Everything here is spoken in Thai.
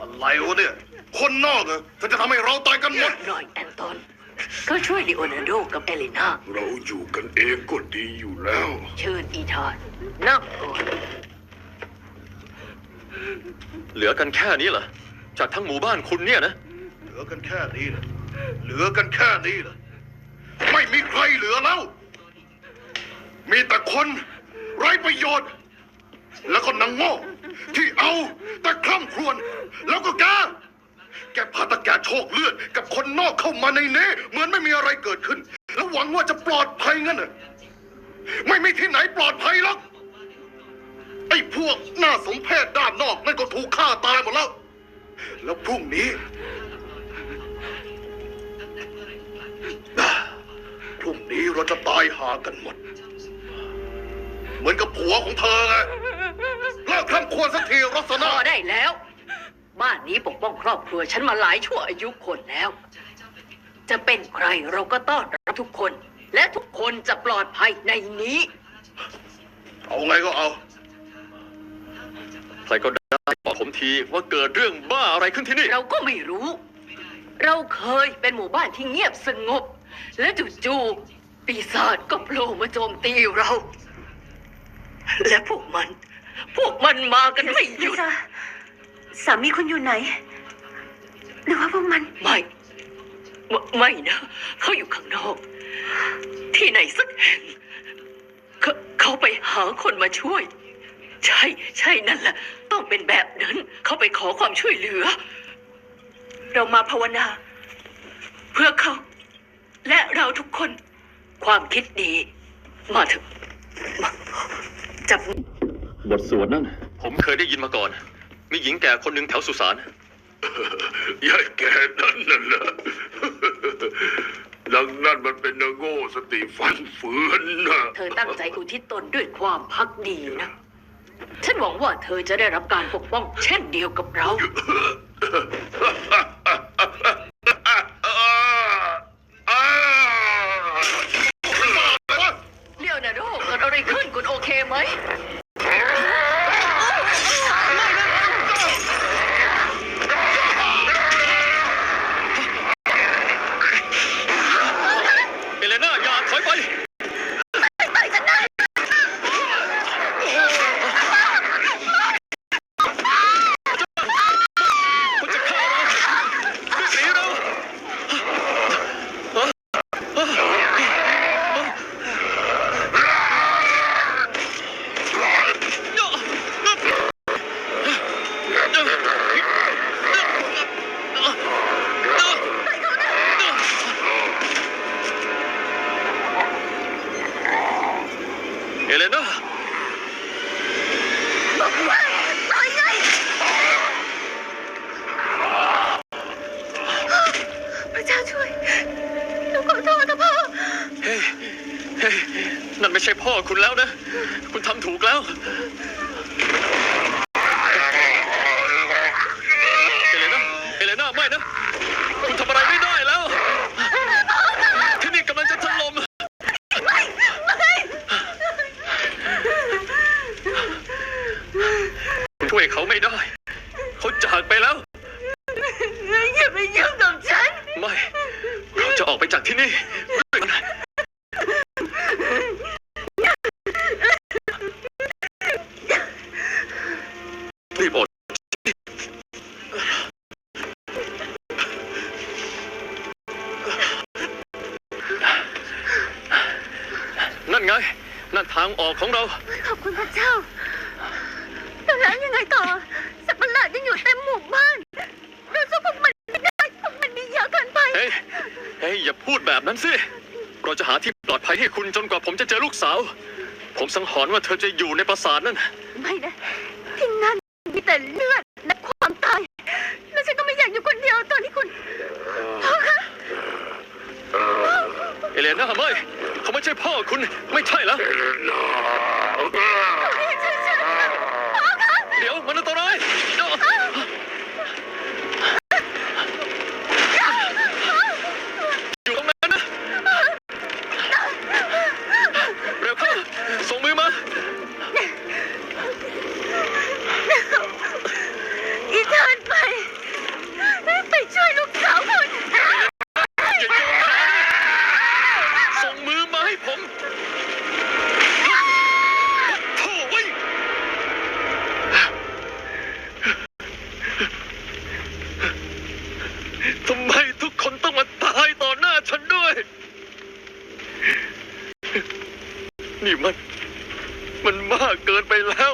อะไรวะเนี่ย คนนอกเหรอเธอจะทำให้เราตายกันหมด หน่อยแอนตอนเขาช่วยลีโอนาร์โดกับเอลินาเราอยู่กันเองก็ดีอยู่แล้ว เชิญอีธานนั่งก่อนเหลือกันแค่นี้เหรอ จากทั้งหมู่บ้านคุณเนี่ยนะ เหลือกันแค่นี้เหรอเหลือกันแค่นี้เหรอไม่มีใครเหลือแล้ว มีแต่คนไร้ประโยชน์ แล้วก็นางโง่ที่เอา แต่คร่ำครวญแล้วก็แกแกพาตะแกโชคเลือดกับคนนอกเข้ามาในเนี้เหมือนไม่มีอะไรเกิดขึ้น แล้วหวังว่าจะปลอดภัยงั้นน่ะไม่มีที่ไหนปลอดภัยหรอกไอ้พวกหน้าสมเพศด้านนอกนั่นก็ถูกฆ่าตายหมดแล้ว แล้วพรุ่งนี้พรุ่งนี้เราจะตายหากันหมด เหมือนกับผัวของเธอไง คำควรสักทีรัศพนา อได้แล้ว บ้านนี้ปกป้องครอบครัวฉันมาหลายชั่วอายุคนแล้ว จะเป็นใครเราก็ต้อนรับทุกคน และทุกคนจะปลอดภัยในนี้ เอาไงก็เอา ใครก็ได้บอกผมทีว่าเกิดเรื่องบ้าอะไรขึ้นที่นี่ เราก็ไม่รู้ เราเคยเป็นหมู่บ้านที่เงียบสงบ และจู่ๆปีศาจก็โผล่มาโจมตีเรา และพวกมัน พวกมันมากันไม่หลิยุดซ่าสามีคุณอยู่ไหน หรือว่าพวกมัน ไม่ไม่ไม่นะ เขาอยู่ข้างนอก ที่ไหนสักแห่งเขาเขาไปหาคนมาช่วย ใช่ ใช่นั่นแหละ ต้องเป็นแบบนั้น เขาไปขอความช่วยเหลือ เรามาภาวนา เพื่อเขา และเราทุกคน ความคิดดี มาเถอะมาจับ บทสวดนั่น ผมเคยได้ยินมาก่อน มีหญิงแก่คนหนึ่งแถวสุสานยายแกนั่นน่ะเหรอดังนั้นมันเป็นนางโง่สติฟันเฟือนนะเธอตั้งใจอุทิศตนด้วยความพักดีนะ ฉันหวังว่าเธอจะได้รับการปกป้อง เช่นเดียวกับเราเลียวนาโดเกิดอะไรขึ้นคุณโอเคไหม เอเลน่าอย่าถอยไป คุณจะฆ่าเรารีบหนีเราเอเลน่า พระเจ้าช่วยหนูขอโทษนะพ่อ เฮ้ยเฮ้ยนั่นไม่ ใช่พ่อคุณแล้วนะ คุณทำถูกแล้วเอเลน่าเอเลน่าไม่นะ คุณทำอะไรไม่ได้แล้ว ที่นี่กำลังจะถล่มคุณช่วยเขาไม่ได้ เขาจากไปแล้ว อย่าไปยุ่งกับฉัน ไม่ เราจะออกไปจากที่นี่ ทางออกของเรา ขอบคุณพระเจ้าแล้วยังไงต่อ สัตว์ประหลาดยังอยู่เต็มหมู่บ้านเราสู้พวกมันไม่ได้พวกมันมีเยอะเกินไป เฮ้ยเฮ้ยอย่าพูดแบบนั้นสิ เราจะหาที่ปลอดภัยให้คุณจนกว่าผมจะเจอลูกสาว ผมสังหรณ์ว่าเธอจะอยู่ในปราสาทนั่น ไม่นะ ที่นั่นมีแต่เลือดและความตาย แล้วฉันก็ไม่อยากอยู่คนเดียวตอนที่คุณพ่อคะเอเลน่าไม่เขา ไม่ใช่พ่อคุณไม่ใช่แล้วเดี๋ นี่มัน มันมากเกินไปแล้ว